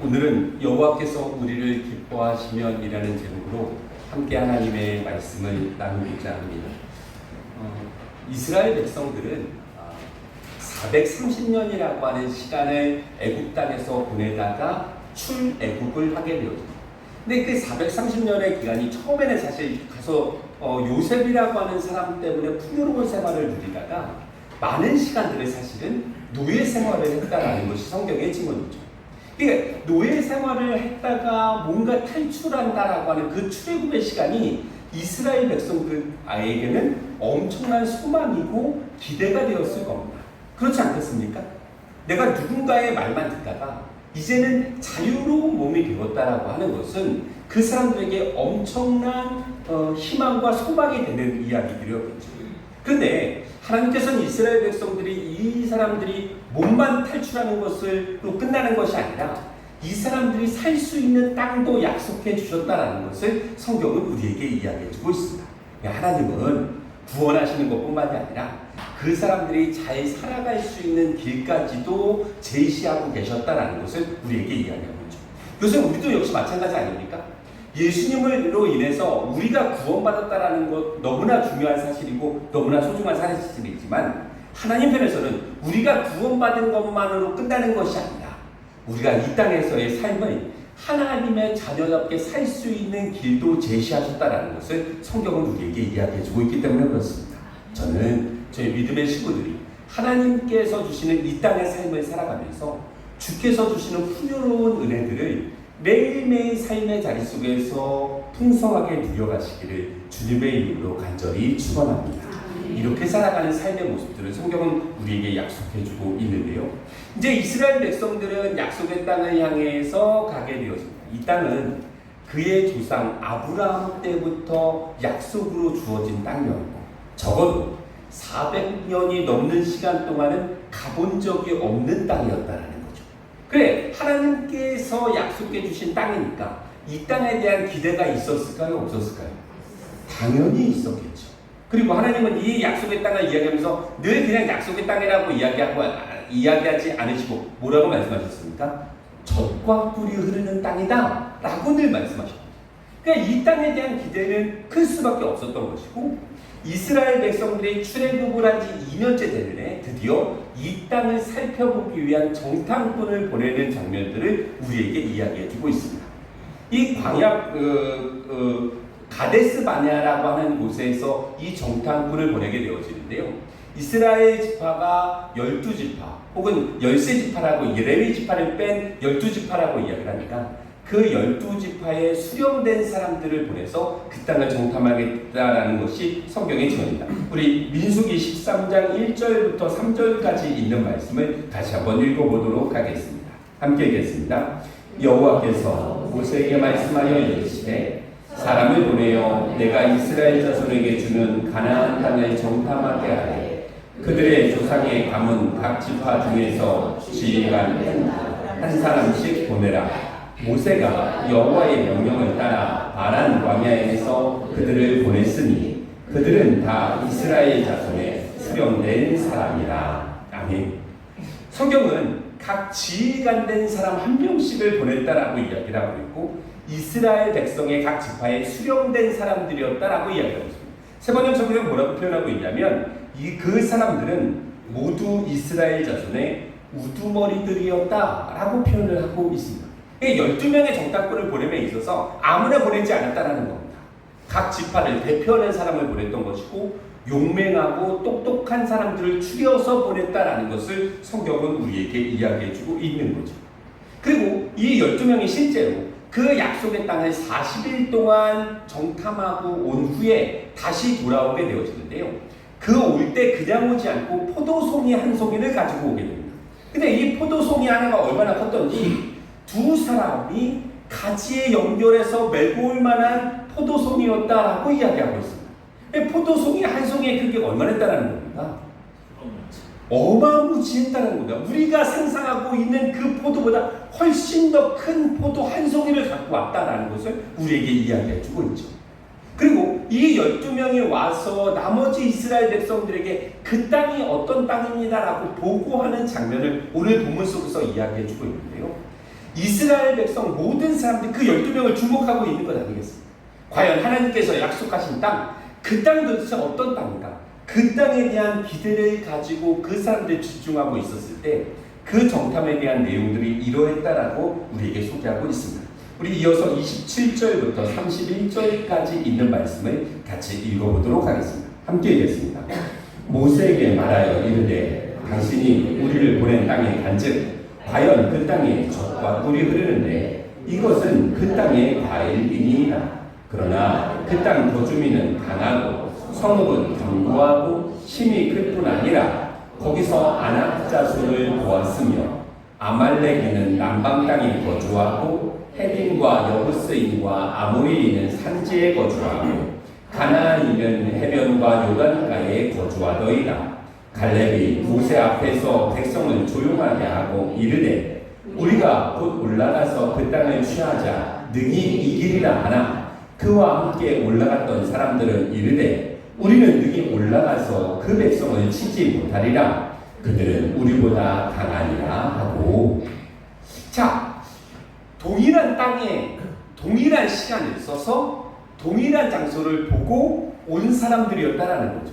오늘은 여호와께서 우리를 기뻐하시면이라는 제목으로 함께 하나님의 말씀을 나누고자 합니다. 어, 이스라엘 백성들은 아, 430년이라고 하는 시간을 애굽 땅에서 보내다가 출애굽을 하게 되었습니다. 근데 그 430년의 기간이 처음에는 사실 가서 어, 요셉이라고 하는 사람 때문에 풍요로운 생활을 누리다가 많은 시간들을 사실은 노예 생활을 했다라는 것이 성경의 증언이죠. 그러니까 노예 생활을 했다가 뭔가 탈출한다라고 하는 그 출애굽의 시간이 이스라엘 백성들에게는 엄청난 소망이고 기대가 되었을 겁니다. 그렇지 않겠습니까? 내가 누군가의 말만 듣다가 이제는 자유로운 몸이 되었다라고 하는 것은 그 사람들에게 엄청난 어, 희망과 소망이 되는 이야기들이었겠죠. 그런데 하나님께서는 이스라엘 백성들이 이 사람들이 몸만 탈출하는 것을로 끝나는 것이 아니라 이 사람들이 살 수 있는 땅도 약속해 주셨다라는 것을 성경은 우리에게 이야기해 주고 있습니다. 하나님은 구원하시는 것뿐만이 아니라 그 사람들이 잘 살아갈 수 있는 길까지도 제시하고 계셨다라는 것을 우리에게 이야기하고 있죠. 요새 우리도 역시 마찬가지 아닙니까? 예수님으로 인해서 우리가 구원받았다라는 것 너무나 중요한 사실이고 너무나 소중한 사실이지만 하나님 편에서는 우리가 구원받은 것만으로 끝나는 것이 아니라 우리가 이 땅에서의 삶을 하나님의 자녀답게 살 수 있는 길도 제시하셨다라는 것을 성경은 우리에게 이야기해 주고 있기 때문에 그렇습니다. 저는 저희 믿음의 식구들이 하나님께서 주시는 이 땅의 삶을 살아가면서 주께서 주시는 풍요로운 은혜들을 매일매일 삶의 자리 속에서 풍성하게 누려가시기를 주님의 이름으로 간절히 축원합니다. 이렇게 살아가는 삶의 모습들을 성경은 우리에게 약속해주고 있는데요. 이제 이스라엘 백성들은 약속의 땅을 향해서 가게 되었습니다. 이 땅은 그의 조상 아브라함 때부터 약속으로 주어진 땅이었고 적어도 400년이 넘는 시간 동안은 가본 적이 없는 땅이었다라는 거죠. 그래 하나님께서 약속해 주신 땅이니까 이 땅에 대한 기대가 있었을까요? 없었을까요? 당연히 있었겠죠. 그리고 하나님은 이 약속의 땅을 이야기하면서 늘 그냥 약속의 땅이라고 이야기하고 이야기하지 않으시고 뭐라고 말씀하셨습니까? 젖과 꿀이 흐르는 땅이다 라고 늘 말씀하셨습니다. 그러니까 이 땅에 대한 기대는 클 수밖에 없었던 것이고 이스라엘 백성들이 출애굽을 한 지 2년째 되는데 드디어 이 땅을 살펴보기 위한 정탐꾼을 보내는 장면들을 우리에게 이야기해주고 있습니다. 이 광야 그, 그 가데스 바냐라고 하는 곳에서 이 정탐꾼을 보내게 되어지는데요. 이스라엘 지파가 12지파 혹은 13지파라고 예레미 지파를 뺀 12지파라고 이야기를 하니까 그 12지파에 수령된 사람들을 보내서 그 땅을 정탐하겠다라는 것이 성경의 증언입니다. 우리 민수기 13장 1절부터 3절까지 있는 말씀을 다시 한번 읽어보도록 하겠습니다. 함께 읽겠습니다. 여호와께서 모세에게 말씀하여 이르시되 사람을 보내어 내가 이스라엘 자손에게 주는 가나안 땅을 정탐하게 하되 그들의 조상의 가문 각 지파 중에서 지휘관 한 사람씩 보내라. 모세가 여호와의 명령을 따라 바란 광야에서 그들을 보냈으니 그들은 다 이스라엘 자손의 수령된 사람이라. 아멘. 성경은 각 지휘관된 사람 한 명씩을 보냈다라고 이야기를 하고 있고 이스라엘 백성의 각 지파에 수령된 사람들이었다라고 이야기하고 있습니다. 세번역 성경은 뭐라고 표현하고 있냐면 이 그 사람들은 모두 이스라엘 자손의 우두머리들이었다라고 표현을 하고 있습니다. 12명의 정탐꾼을 보냄에 있어서 아무나 보내지 않았다라는 겁니다. 각 지파를 대표하는 사람을 보냈던 것이고 용맹하고 똑똑한 사람들을 추려서 보냈다라는 것을 성경은 우리에게 이야기해주고 있는 거죠. 그리고 이 12명이 실제로 그 약속의 땅을 40일 동안 정탐하고 온 후에 다시 돌아오게 되어지는데요. 그 올 때 그냥 오지 않고 포도송이 한 송이를 가지고 오게 됩니다. 근데 이 포도송이 하나가 얼마나 컸던지 두 사람이 가지에 연결해서 메고 올 만한 포도송이었다라고 이야기하고 있습니다. 포도송이 한 송이의 크기가 얼마나 했다는 겁니까? 어마무지했다는 겁니다. 우리가 상상하고 있는 그 포도보다 훨씬 더 큰 포도 한 송이를 갖고 왔다라는 것을 우리에게 이야기해 주고 있죠. 그리고 이 12명이 와서 나머지 이스라엘 백성들에게 그 땅이 어떤 땅입니다라고 보고하는 장면을 오늘 본문 속에서 이야기해 주고 있는데요. 이스라엘 백성 모든 사람들이 그 12명을 주목하고 있는 것 아니겠습니까? 과연 하나님께서 약속하신 땅, 그 땅이 도대체 어떤 땅인가? 그 땅에 대한 기대를 가지고 그 사람들이 집중하고 있었을 때 그 정탐에 대한 내용들이 이러했다라고 우리에게 소개하고 있습니다. 우리 이어서 27절부터 31절까지 있는 말씀을 같이 읽어보도록 하겠습니다. 함께 읽겠습니다. 모세에게 말하여 이르되 당신이 우리를 보낸 땅에 간즉 과연 그 땅에 젖과 꿀이 흐르는데 이것은 그 땅의 과일이니이다. 그러나 그 땅 거주민은 강하고 성읍은 견고하고 힘이 클뿐 아니라 거기서 아낙 자손을 보았으며 아말렉인은 남방 땅에 거주하고 헤딘과 여부스인과 아모리인은 산지에 거주하고 가나안인은 해변과 요단가에 거주하더이다. 갈렙이 모세 앞에서 백성을 조용하게 하고 이르되 우리가 곧 올라가서 그 땅을 취하자 능히 이기리라 하나 그와 함께 올라갔던 사람들은 이르되 우리는 능히 올라가서 그 백성을 치지 못하리라 그들은 우리보다 강하니라 하고 자 동일한 땅에 동일한 시간을 써서 동일한 장소를 보고 온 사람들이었다라는 거죠.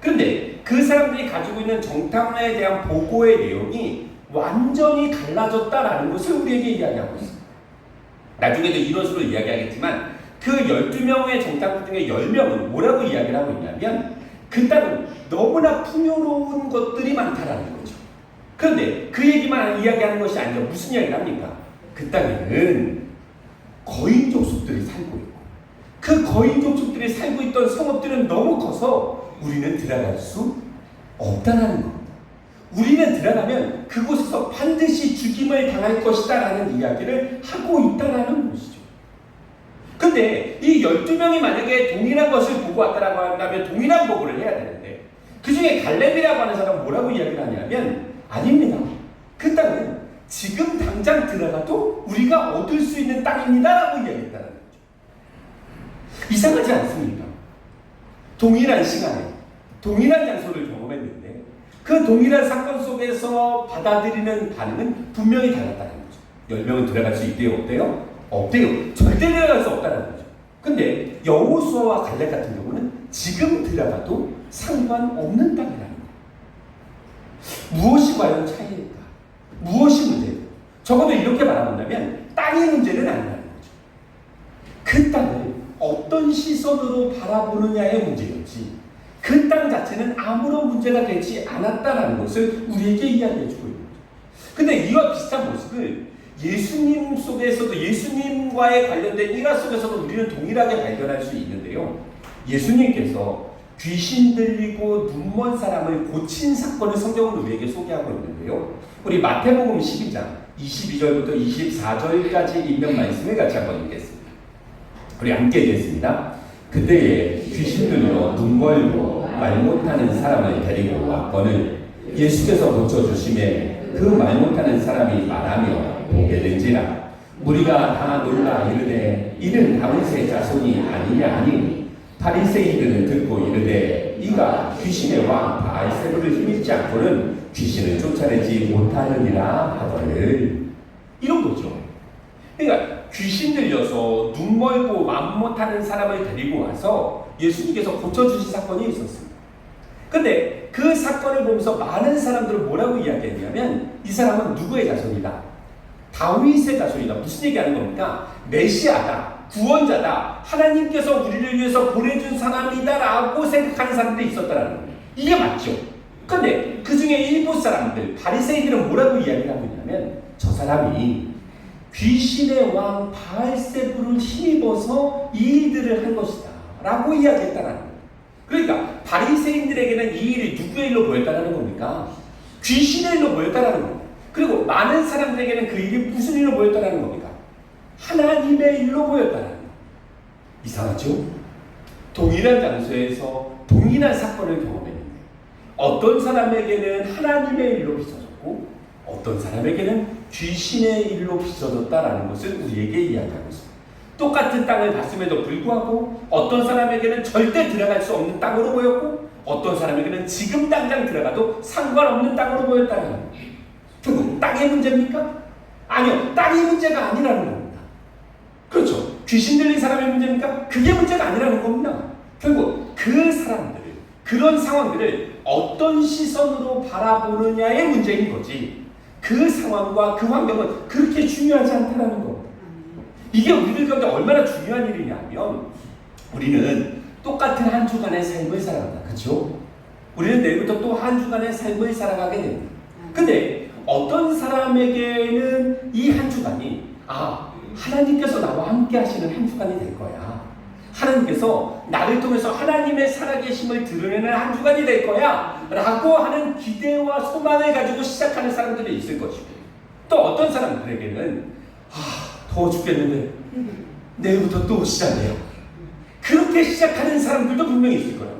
그런데 그 사람들이 가지고 있는 정탐에 대한 보고의 내용이 완전히 달라졌다라는 것을 우리에게 이야기하고 있습니다. 나중에도 이런 식으로 이야기하겠지만 그 12명의 정탐꾼 중에 10명은 뭐라고 이야기를 하고 있냐면 그 땅은 너무나 풍요로운 것들이 많다라는 거죠. 그런데 그 얘기만 이야기하는 것이 아니라 무슨 이야기를 합니까? 그 땅에는 거인 족속들이 살고 있고 그 거인 족속들이 살고 있던 성읍들은 너무 커서 우리는 들어갈 수 없다라는 겁니다. 우리는 들어가면 그곳에서 반드시 죽임을 당할 것이다라는 이야기를 하고 있다라는 것이죠. 근데 이 12명이 만약에 동일한 것을 보고 왔다라고 한다면 동일한 보고를 해야 되는데 그 중에 갈렙이라고 하는 사람은 뭐라고 이야기를 하냐면 아닙니다. 그 땅은 지금 당장 들어가도 우리가 얻을 수 있는 땅입니다라고 이야기했다는 거죠. 이상하지 않습니까? 동일한 시간에 동일한 장소를 경험했는데 그 동일한 사건 속에서 받아들이는 반응은 분명히 달랐다는 거죠. 10명은 들어갈 수 있대요, 없대요? 없대요. 절대 들어갈 수 없다는 거죠. 근데 여호수아와 갈렙 같은 경우는 지금 들어가도 상관없는 땅이라는 거예요. 무엇이 과연 차이일까? 무엇이 문제일까? 적어도 이렇게 말한다면 땅의 문제는 아니라는 거죠. 그 땅을 어떤 시선으로 바라보느냐의 문제였지. 그 땅 자체는 아무런 문제가 되지 않았다는 것을 우리에게 이야기해 주고 있는 거죠. 근데 이와 비슷한 모습을 예수님 속에서도 예수님과의 관련된 일화 속에서도 우리는 동일하게 발견할 수 있는데요. 예수님께서 귀신 들리고 눈먼 사람을 고친 사건을 성경은 우리에게 소개하고 있는데요. 우리 마태복음 12장 22절부터 24절까지 있는 말씀을 같이 한번 읽겠습니다. 우리 함께 읽겠습니다. 그때에 귀신 들려 눈 멀고 말 못하는 사람을 데리고 왔거늘 예수께서 고쳐주심에 그 말 못하는 사람이 말하며 보게 된지라 우리가 다 놀라 이르되 이는 다윗의 자손이 아니냐 하니 바리새인들은 듣고 이르되 이가 귀신의 왕 바알세부를 힘입지 않고는 귀신을 쫓아내지 못하느니라 하거늘 이런 거죠. 그러니까 귀신 들려서 눈 멀고 맘 못하는 사람을 데리고 와서 예수님께서 고쳐주신 사건이 있었습니다. 근데 그 사건을 보면서 많은 사람들은 뭐라고 이야기했냐면 이 사람은 누구의 자손이다? 다윗의 자손이다. 무슨 얘기하는 겁니까? 메시아다. 구원자다. 하나님께서 우리를 위해서 보내준 사람이다라고 생각하는 사람들이 있었다라는 거예요. 이게 맞죠. 근데 그 중에 일부 사람들, 바리새인들은 뭐라고 이야기를 하고 있냐면 저 사람이 귀신의 왕 바알세부를 힘입어서 이 일들을 한 것이다. 라고 이야기했다라는 거예요. 그러니까 바리새인들에게는 이 일이 누구의 일로 보였다는 겁니까? 귀신의 일로 보였다는 겁니다. 그리고 많은 사람들에게는 그 일이 무슨 일로 보였다는 겁니까? 하나님의 일로 보였다는 거. 이상하죠? 동일한 장소에서 동일한 사건을 경험했는데 어떤 사람에게는 하나님의 일로 비춰졌고 어떤 사람에게는 귀신의 일로 비춰졌다라는 것을 우리에게 이야기하고 있습니다. 똑같은 땅을 봤음에도 불구하고 어떤 사람에게는 절대 들어갈 수 없는 땅으로 보였고 어떤 사람에게는 지금 당장 들어가도 상관없는 땅으로 보였다는 거예요. 결국 땅의 문제입니까? 아니요. 땅이 문제가 아니라는 겁니다. 그렇죠. 귀신 들린 사람의 문제니까 그게 문제가 아니라는 겁니다. 결국 그 사람들을 그런 상황들을 어떤 시선으로 바라보느냐의 문제인 거지. 그 상황과 그 환경은 그렇게 중요하지 않다는 겁니다. 이게 우리들 가운데 얼마나 중요한 일이냐면 우리는 똑같은 한 주간의 삶을 살아간다. 그렇죠? 우리는 내일부터 또 한 주간의 삶을 살아가게 됩니다. 근데 어떤 사람에게는 이 한 주간이 아 하나님께서 나와 함께 하시는 한 주간이 될 거야. 하나님께서 나를 통해서 하나님의 살아계심을 드러내는 한 주간이 될 거야. 라고 하는 기대와 소망을 가지고 시작하는 사람들이 있을 것이고 또 어떤 사람들에게는 아 더워 죽겠는데 내일부터 또 시작해요. 그렇게 시작하는 사람들도 분명히 있을 말이에요.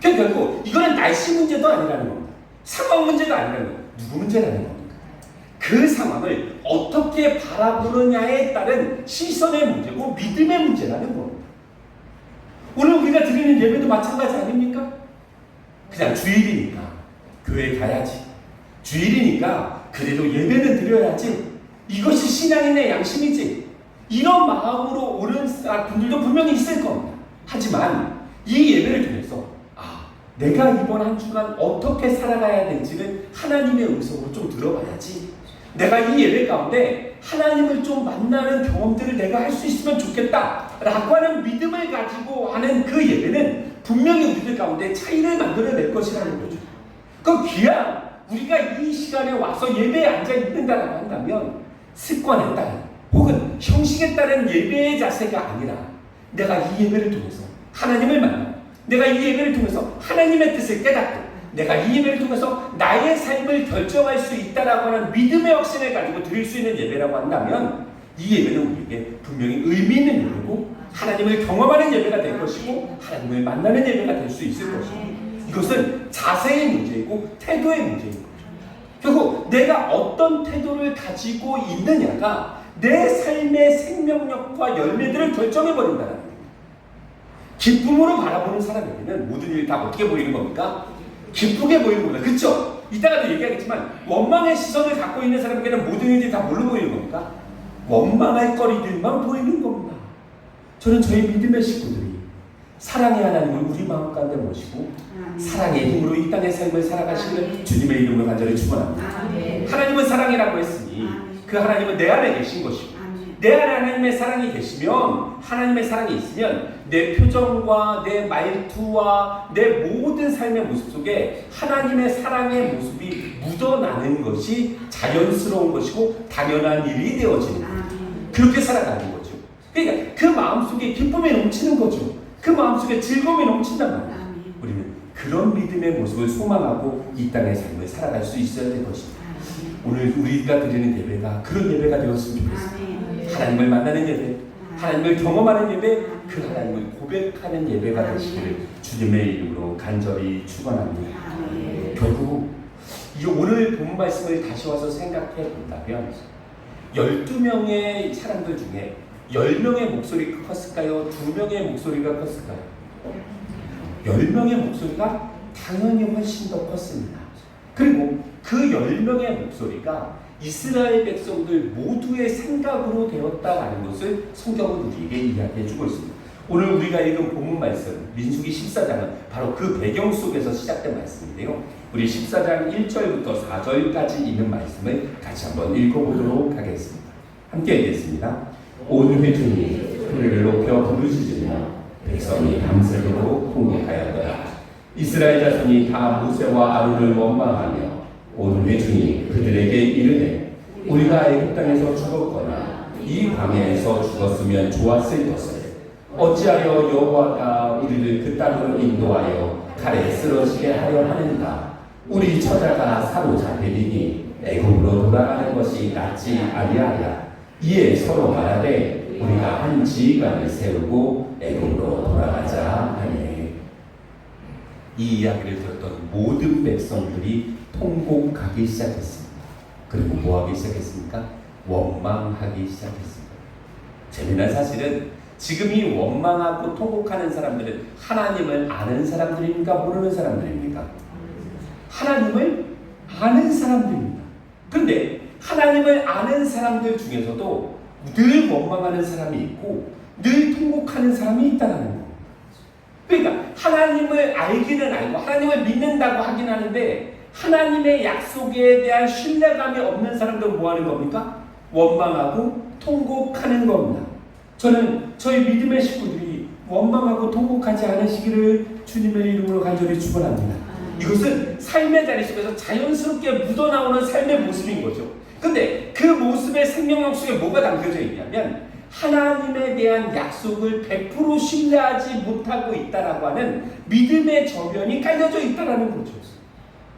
그러니까 결국 이거는 날씨 문제도 아니라는 겁니다. 상황 문제가 아니라는 겁니다. 누구 문제라는 겁니까? 그 상황을 어떻게 바라보느냐에 따른 시선의 문제고 믿음의 문제라는 겁니다. 오늘 우리가 드리는 예배도 마찬가지 아닙니까? 그냥 주일이니까 교회 가야지. 주일이니까 그래도 예배는 드려야지. 이것이 신앙인의 양심이지. 이런 마음으로 오는 사- 분들도 분명히 있을 겁니다. 하지만 이 예배를 통해서 아, 내가 이번 한 주간 어떻게 살아가야 될지를 하나님의 음성으로 좀 들어봐야지. 내가 이 예배 가운데 하나님을 좀 만나는 경험들을 내가 할 수 있으면 좋겠다. 라고 하는 믿음을 가지고 하는 그 예배는 분명히 우리들 가운데 차이를 만들어낼 것이라는 거죠. 그 귀한 우리가 이 시간에 와서 예배에 앉아 있는다라고 한다면 습관에 따른 혹은 형식에 따른 예배의 자세가 아니라 내가 이 예배를 통해서 하나님을 만나 내가 이 예배를 통해서 하나님의 뜻을 깨닫고 내가 이 예배를 통해서 나의 삶을 결정할 수 있다라고 하는 믿음의 확신을 가지고 드릴 수 있는 예배라고 한다면 이 예배는 우리에게 분명히 의미 있는 예배고 하나님을 경험하는 예배가 될 것이고 하나님을 만나는 예배가 될 수 있을 것이고 이것은 자세의 문제이고 태도의 거죠. 결국 내가 어떤 태도를 가지고 있느냐가 내 삶의 생명력과 열매들을 결정해 버린다는. 기쁨으로 바라보는 사람에게는 모든 일이 다 어떻게 보이는 겁니까? 기쁘게 보이는 겁니다. 그렇죠? 이따가도 얘기하겠지만 원망의 시선을 갖고 있는 사람에게는 모든 일이 다 뭘로 보이는 겁니까? 원망할 거리들만 보이는 겁니다. 저는 저희 믿음의 식구들이 사랑의 하나님을 우리 마음 가운데 모시고 사랑의 힘으로 이 땅의 삶을 살아가시는 주님의 이름으로 간절히 축원합니다. 하나님은 사랑이라고 했으니 그 하나님은 내 안에 계신 것이고 내 안에 하나님의 사랑이 계시면 하나님의 사랑이 있으면 내 표정과 내 말투와 내 모든 삶의 모습 속에 하나님의 사랑의 모습이 묻어나는 것이 자연스러운 것이고 당연한 일이 되어지는 거예요. 그렇게 살아가는 거죠. 그러니까 그 마음속에 기쁨이 넘치는 거죠. 그 마음속에 즐거움이 넘친단 말이에요. 우리는 그런 믿음의 모습을 소망하고 이 땅의 삶을 살아갈 수 있어야 될 것입니다. 오늘 우리가 드리는 예배가 그런 예배가 되었으면 좋겠습니다. 하나님을 만나는 예배, 하나님을 경험하는 예배, 그 하나님을 고백하는 예배가 되시기를 주님의 이름으로 간절히 축원합니다. 결국 이 오늘 본 말씀을 다시 와서 생각해 본다면 12명의 사람들 중에 10명의 목소리가 컸을까요? 2명의 목소리가 컸을까요? 10명의 목소리가 당연히 훨씬 더 컸습니다. 그리고 그 10명의 목소리가 이스라엘 백성들 모두의 생각으로 되었다라는 것을 성경은 우리에게 이야기해 주고 있습니다. 오늘 우리가 읽은 본문 말씀 민수기 14장은 바로 그 배경 속에서 시작된 말씀인데요. 우리 14장 1절부터 4절까지 있는 말씀을 같이 한번 읽어보도록 하겠습니다. 함께 읽겠습니다. 온 회중이 소리를 높여 부르짖으며 백성이 밤새도록 통곡하였더라. 이스라엘 자손이 다 모세와 아론을 원망하며 온 회중이 그들에게 이르되 우리가 애굽 땅에서 죽었거나 이 광야에서 죽었으면 좋았을 것을 어찌하여 여호와가 우리를 그 땅으로 인도하여 칼에 쓰러지게 하려 하는가? 우리 처자가 사로잡히니 애굽으로 돌아가는 것이 낫지 아니하랴. 이에 서로 말하되 우리가 한 지휘관을 세우고 애굽으로 돌아가자 이 이야기를 들었던 모든 백성들이 통곡하기 시작했습니다. 그리고 뭐 하기 시작했습니까? 원망하기 시작했습니다. 재미난 사실은 지금 이 원망하고 통곡하는 사람들은 하나님을 아는 사람들입니까? 모르는 사람들입니까? 하나님을 아는 사람들입니다. 하나님 하나님을 아는 사람들 중에서도 늘 원망하는 사람이 있고 늘 통곡하는 사람이 있다는 겁니다. 그러니까 하나님을 알기는 알고 하나님을 믿는다고 하긴 하는데 하나님의 약속에 대한 신뢰감이 없는 사람들은 뭐 하는 겁니까? 원망하고 통곡하는 겁니다. 저는 저희 믿음의 식구들이 원망하고 통곡하지 않으시기를 주님의 이름으로 간절히 축원합니다. 이것은 삶의 자리 속에서 자연스럽게 묻어나오는 삶의 모습인 거죠. 근데 그 모습의 생명력 속에 뭐가 담겨져 있냐면 하나님에 대한 약속을 100% 신뢰하지 못하고 있다라고 하는 믿음의 저변이 깔려져 있다라는 거죠.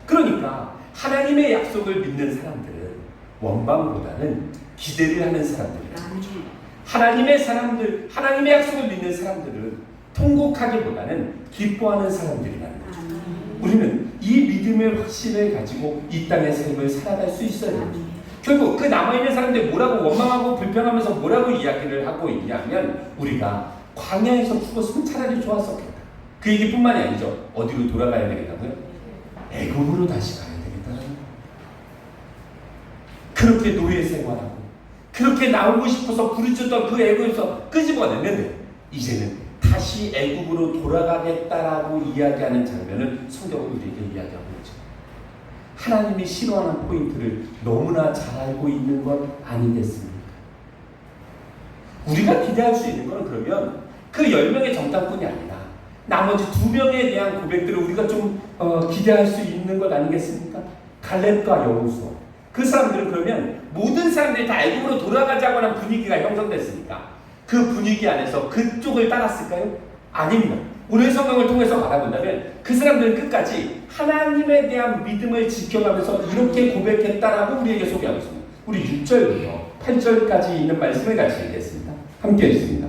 그러니까 하나님의 약속을 믿는 사람들은 원망보다는 기대를 하는 사람들이다. 하나님의 사람들, 하나님의 약속을 믿는 사람들은 통곡하기보다는 기뻐하는 사람들이라는 거죠. 우리는 이 믿음의 확신을 가지고 이 땅의 삶을 살아갈 수 있어야 됩니다. 결국 그 남아있는 사람들이 뭐라고 원망하고 불평하면서 뭐라고 이야기를 하고 있냐면 우리가 광야에서 죽었으면 차라리 좋았었겠다. 그 얘기뿐만이 아니죠. 어디로 돌아가야 되겠다고요? 애굽으로 다시 가야 거예요. 그렇게 노예 생활하고 그렇게 나오고 싶어서 부르짖던 그 애굽에서 끄집어냈는데 이제는 다시 애굽으로 돌아가겠다라고 이야기하는 장면을 성경은 우리에게 이야기하고 있죠. 하나님이 싫어하는 포인트를 너무나 잘 알고 있는 것 아니겠습니까? 우리가 기대할 수 있는 것은 그러면 그 10명의 정탐꾼이 아니라 나머지 두 명에 대한 고백들을 우리가 좀 어, 기대할 수 있는 것 아니겠습니까? 갈렙과 여호수아 그 사람들은 그러면 모든 사람들이 다 애굽으로 돌아가자고 하는 분위기가 형성됐으니까 그 분위기 안에서 그쪽을 따랐을까요? 아닙니다. 오늘 성경을 통해서 바라본다면 그 사람들은 끝까지 하나님에 대한 믿음을 지켜가면서 이렇게 고백했다라고 우리에게 소개하고 있습니다. 우리 6절부터 8절까지 있는 말씀을 같이 읽겠습니다. 함께 읽습니다.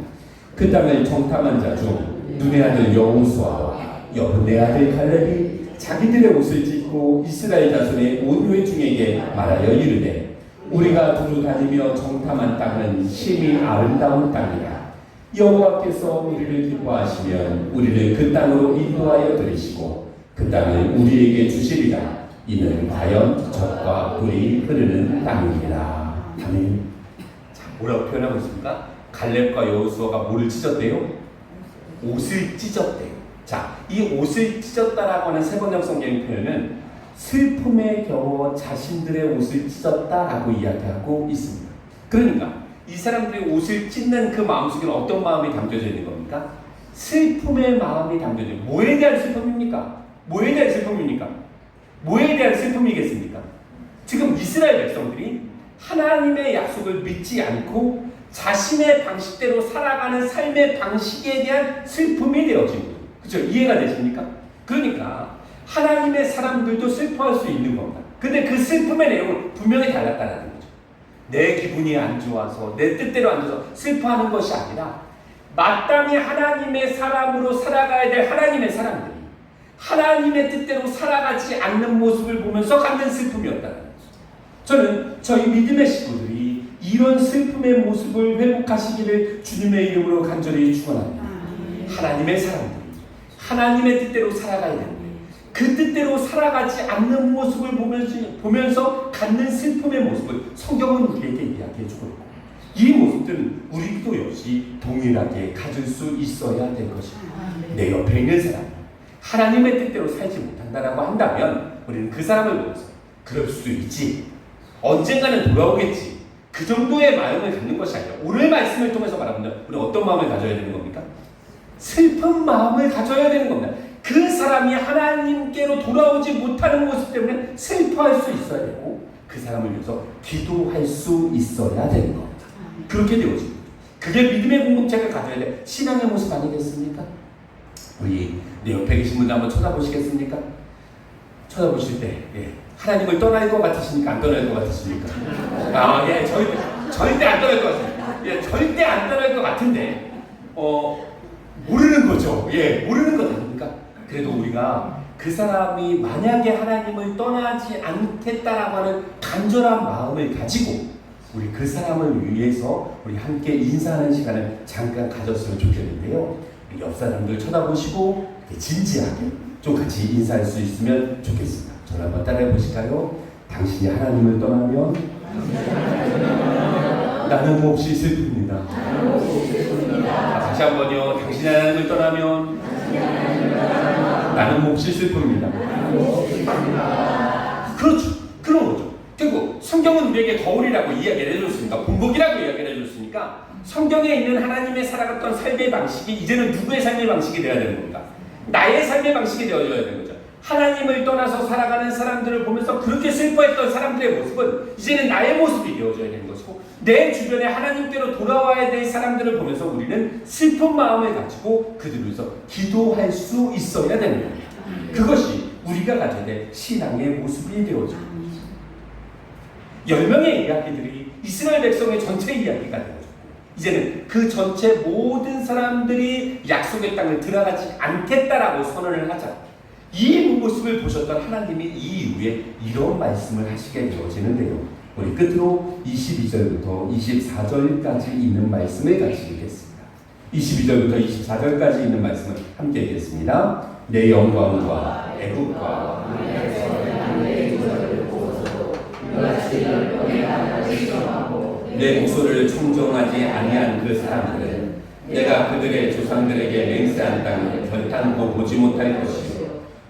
그 땅을 정탐한 자 중 눈의 아들 여호수아와 여분의 아들 갈렙이 자기들의 옷을 찢고 이스라엘 자손의 온 회중에게 말하여 이르되 우리가 두루 다니며 정탐한 땅은 심히 아름다운 땅이라 여호와께서 우리를 기뻐하시면 우리를 그 땅으로 인도하여 들이시고 그 땅을 우리에게 주시리라 이는 과연 젖과 꿀이 흐르는 땅이니라 아멘 자 뭐라고 표현하고 있습니까? 갈렙과 여호수아가 뭐를 찢었대요? 옷을 찢었대요 자, 이 옷을 찢었다라고 하는 세 번역 성경 표현은 슬픔에 겨워 자신들의 옷을 찢었다라고 이야기하고 있습니다. 그러니까 이 사람들이 옷을 찢는 그 마음 속에는 어떤 마음이 담겨져 있는 겁니까? 슬픔의 마음이 담겨져 있는 뭐에 대한 슬픔입니까? 뭐에 대한 슬픔입니까? 뭐에 대한 슬픔이겠습니까? 지금 이스라엘 백성들이 하나님의 약속을 믿지 않고 자신의 방식대로 살아가는 삶의 방식에 대한 슬픔이 되어진 거예요. 그죠? 이해가 되십니까? 그러니까 하나님의 사람들도 슬퍼할 수 있는 겁니다. 근데 그 슬픔의 내용은 분명히 달랐다는 거죠. 내 기분이 안 좋아서 내 뜻대로 안 돼서 슬퍼하는 것이 아니라 마땅히 하나님의 사람으로 살아가야 될 하나님의 사람들이 하나님의 뜻대로 살아가지 않는 모습을 보면서 갖는 슬픔이었다는 거죠. 저는 저희 믿음의 식구들이 이런 슬픔의 모습을 회복하시기를 주님의 이름으로 간절히 축원합니다. 하나님의 사람들. 하나님의 뜻대로 살아가야 되는데 그 뜻대로 살아가지 않는 모습을 보면서, 보면서 갖는 슬픔의 모습을 성경은 우리에게 이야기해 주고 있고 이 모습들은 우리도 역시 동일하게 가질 수 있어야 될 것입니다. 내 옆에 있는 사람 하나님의 뜻대로 살지 못한다라고 한다면 우리는 그 사람을 보면서 그럴 수도 있지 언젠가는 돌아오겠지 그 정도의 마음을 갖는 것이 아니라 오늘 말씀을 통해서 말하면 우리는 어떤 마음을 가져야 되는 겁니까? 슬픈 마음을 가져야 되는 겁니다. 그 사람이 하나님께로 돌아오지 못하는 모습 때문에 슬퍼할 수 있어야 되고 그 사람을 위해서 기도할 수 있어야 되는 겁니다. 그렇게 되어집니다. 그게 믿음의 공동체가 가져야 될 신앙의 모습 아니겠습니까? 우리 내 옆에 계신 분들 한번 쳐다보시겠습니까? 쳐다보실 때 예. 하나님을 떠날 것 같으십니까? 안 떠날 것 같으십니까? 아, 예, 절대, 절대 안 떠날 것 같습니다. 예, 절대 안 떠날 것 같은데, 어, 모르는 거죠. 예, 모르는 것 아닙니까? 그래도 우리가 그 사람이 만약에 하나님을 떠나지 않겠다라고 하는 간절한 마음을 가지고 우리 그 사람을 위해서 우리 함께 인사하는 시간을 잠깐 가졌으면 좋겠는데요. 옆 사람들 쳐다보시고 진지하게 좀 같이 인사할 수 있으면 좋겠습니다. 저를 한번 따라해 보실까요? 당신이 하나님을 떠나면 나는 몹시 슬픕니다. 아, 다시 한번요. 당신이 하나님을 떠나면 나는 몹시 슬픕니다. 그렇죠. 그런 거죠. 그리고 성경은 우리에게 거울이라고 이야기를 해줬으니까 본복이라고 이야기를 해줬으니까 성경에 있는 하나님의 살아갔던 삶의 방식이 이제는 누구의 삶의 방식이 되어야 되는 겁니까? 나의 삶의 방식이 되어야 되는 거죠. 하나님을 떠나서 살아가는 사람들을 보면서 그렇게 슬퍼했던 사람들의 모습은 이제는 나의 모습이 되어져야 되는 것이고 내 주변에 하나님께로 돌아와야 될 사람들을 보면서 우리는 슬픈 마음을 가지고 그들을 위해서 기도할 수 있어야 되는 겁니다. 그것이 우리가 가져야 될 신앙의 모습이 되어집니다. 열 명의 이야기들이 이스라엘 백성의 전체 이야기가 되어졌고 이제는 그 전체 모든 사람들이 약속의 땅을 들어가지 않겠다라고 선언을 하자 이 모습을 보셨던 하나님이 이 이후에 이런 말씀을 하시게 되어지는데요. 우리 끝으로 22절부터 24절까지 있는 말씀을 같이 읽겠습니다. 22절부터 24절까지 있는 말씀을 함께 읽겠습니다. 내 영광과 애국과 내 목소리를 청정하지 아니한 그 사람들은 내가 그들의 조상들에게 맹세한 땅을 결탄코 보지 못할 것이요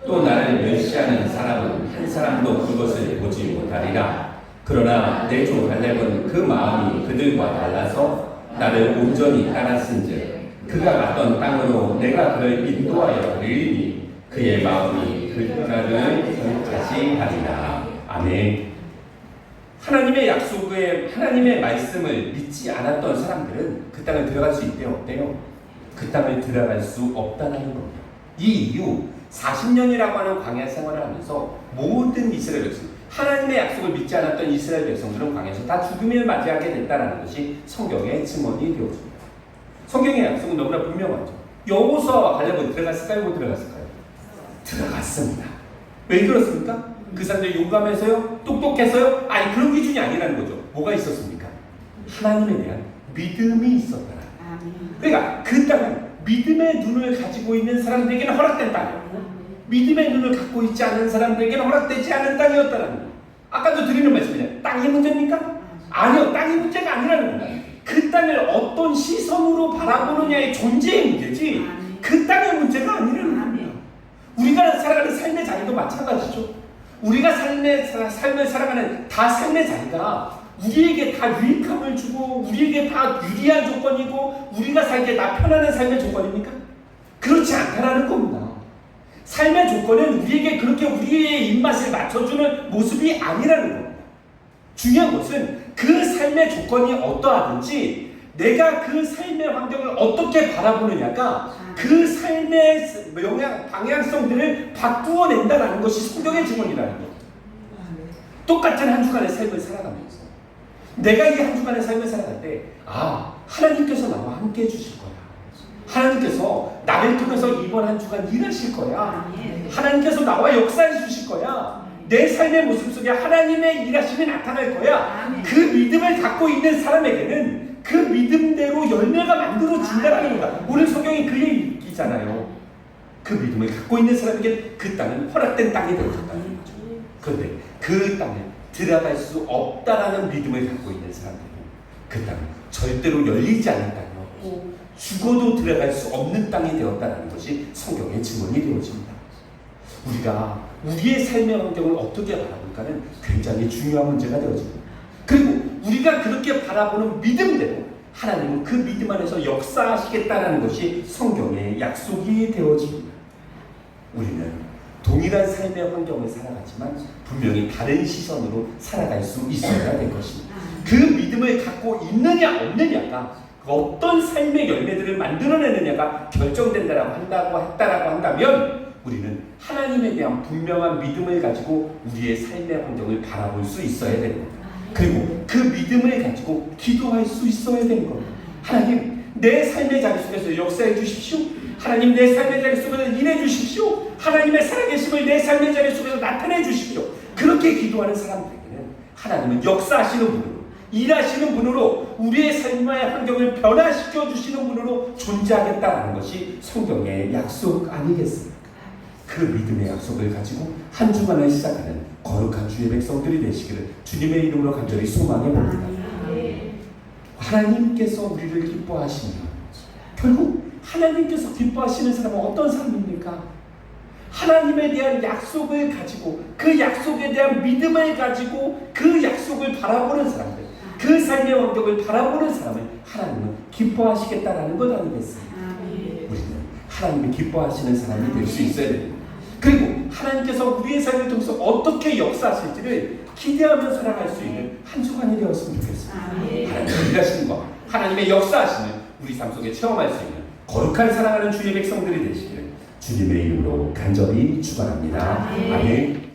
또 나를 멸시하는 사람은 한 사람도 그것을 보지 못하리라 그러나 내 종 갈렙은 그 마음이 그들과 달라서 나를 온전히 따랐은즉 그가 갔던 땅으로 내가 그를 인도하여 드리니 그의 마음이 그가를 다시 하리라 아멘 하나님의 약속에 하나님의 말씀을 믿지 않았던 사람들은 그 땅을 들어갈 수 있대요. 없대요. 그 땅을 들어갈 수 없다는 겁니다. 이 이유 40년이라고 하는 광야 생활을 하면서 모든 이스라엘 백성 하나님의 약속을 믿지 않았던 이스라엘 백성들은 광야에서 다 죽음을 맞이하게 됐다는 것이 성경의 증언이 되었습니다. 성경의 약속은 너무나 분명하죠. 여호수아와 갈렙은 들어갔을까요? 못 들어갔을까요? 들어갔습니다. 왜 그렇습니까? 그 사람들이 용감해서요? 똑똑해서요? 아니 그런 기준이 아니라는 거죠. 뭐가 있었습니까? 하나님에 대한 믿음이 있었다. 그러니까 그 땅은 믿음의 눈을 가지고 있는 사람들에게는 허락된 땅이었고 믿음의 눈을 갖고 있지 않은 사람들에게는 허락되지 않은 땅이었다는 거예요. 아까도 드리는 말씀이잖아요. 땅이 문제입니까? 아니요. 땅이 문제가 아니라는 겁니다. 그 땅을 어떤 시선으로 바라보느냐의 존재의 문제지 그 땅의 문제가 아니라는 겁니다. 우리가 살아가는 삶의 자리도 마찬가지죠. 우리가 삶의, 사- 삶을 살아가는 다 삶의 자리가 우리에게 다 유익함을 주고 우리에게 다 유리한 조건이고 우리가 살기에 다 편안한 삶의 조건입니까? 그렇지 않다라는 겁니다. 삶의 조건은 우리에게 그렇게 우리의 입맛을 맞춰주는 모습이 아니라는 겁니다. 중요한 것은 그 삶의 조건이 어떠하든지 내가 그 삶의 환경을 어떻게 바라보느냐가 그 삶의 영향, 방향성들을 바꾸어 낸다는 것이 성경의 증언이라는 거예요. 똑같은 한 주간의 삶을 살아가면서 내가 이 한 주간의 삶을 살아갈 때, 아, 하나님께서 나와 함께 해주실 거야. 하나님께서 나를 통해서 이번 한 주간 일하실 거야. 하나님께서 나와 역사해 주실 거야. 내 삶의 모습 속에 하나님의 일하심이 나타날 거야. 아멘. 그 믿음을 갖고 있는 사람에게는 그 믿음대로 열매가 만들어진다는 거다. 오늘 성경이 그 얘기잖아요. 그 믿음을 갖고 있는 사람에게 그 땅은 허락된 땅이 되어졌다는 거죠. 그런데 그 땅에 들어갈 수 없다라는 믿음을 갖고 있는 사람들은 그 땅은 절대로 열리지 않는 땅이었고 죽어도 들어갈 수 없는 땅이 되었다는 것이 성경의 증언이 되어집니다. 우리가 우리의 삶의 환경을 어떻게 바라볼까는 굉장히 중요한 문제가 되어집니다. 그리고 우리가 그렇게 바라보는 믿음대로 하나님은 그 믿음 안에서 역사하시겠다는 것이 성경의 약속이 되어집니다. 우리는 동일한 삶의 환경을 살아가지만 분명히 다른 시선으로 살아갈 수 있어야 될 것입니다. 그 믿음을 갖고 있느냐 없느냐가 그 어떤 삶의 열매들을 만들어내느냐가 결정된다라고 한다고 했다라고 한다면 우리는 하나님에 대한 분명한 믿음을 가지고 우리의 삶의 환경을 바라볼 수 있어야 되는 겁니다. 그리고 그 믿음을 가지고 기도할 수 있어야 되는 겁니다. 하나님, 내 삶의 자리 속에서 역사해 주십시오. 하나님, 내 삶의 자리 속에서 일해 주십시오. 하나님의 살아계심을 내 삶의 자리 속에서 나타내 주십시오. 그렇게 기도하는 사람들에게는 하나님은 역사하시는 분으로, 일하시는 분으로, 우리의 삶의 환경을 변화시켜 주시는 분으로 존재하겠다는 것이 성경의 약속 아니겠습니까? 그 믿음의 약속을 가지고 한 주간을 시작하는 거룩한 주의 백성들이 되시기를 주님의 이름으로 간절히 소망해 봅니다. 하나님께서 우리를 기뻐하시면 결국 하나님께서 기뻐하시는 사람은 어떤 사람입니까? 하나님에 대한 약속을 가지고 그 약속에 대한 믿음을 가지고 그 약속을 바라보는 사람들 그 삶의 환경을 바라보는 사람을 하나님은 기뻐하시겠다라는 것 아니겠습니까? 우리는 하나님이 기뻐하시는 사람이 될 수 있어야 됩니다. 그리고 하나님께서 우리의 삶을 통해서 어떻게 역사하실지를 기대하며 살아갈 수 있는 한 주간이 되었으면 좋겠습니다. 하나님의 일하시는 것, 하나님의 역사하시는 우리 삶 속에 체험할 수 있는 거룩한 사랑하는 주의 백성들이 되시기를 주님의 이름으로 간절히 축원합니다. 아멘.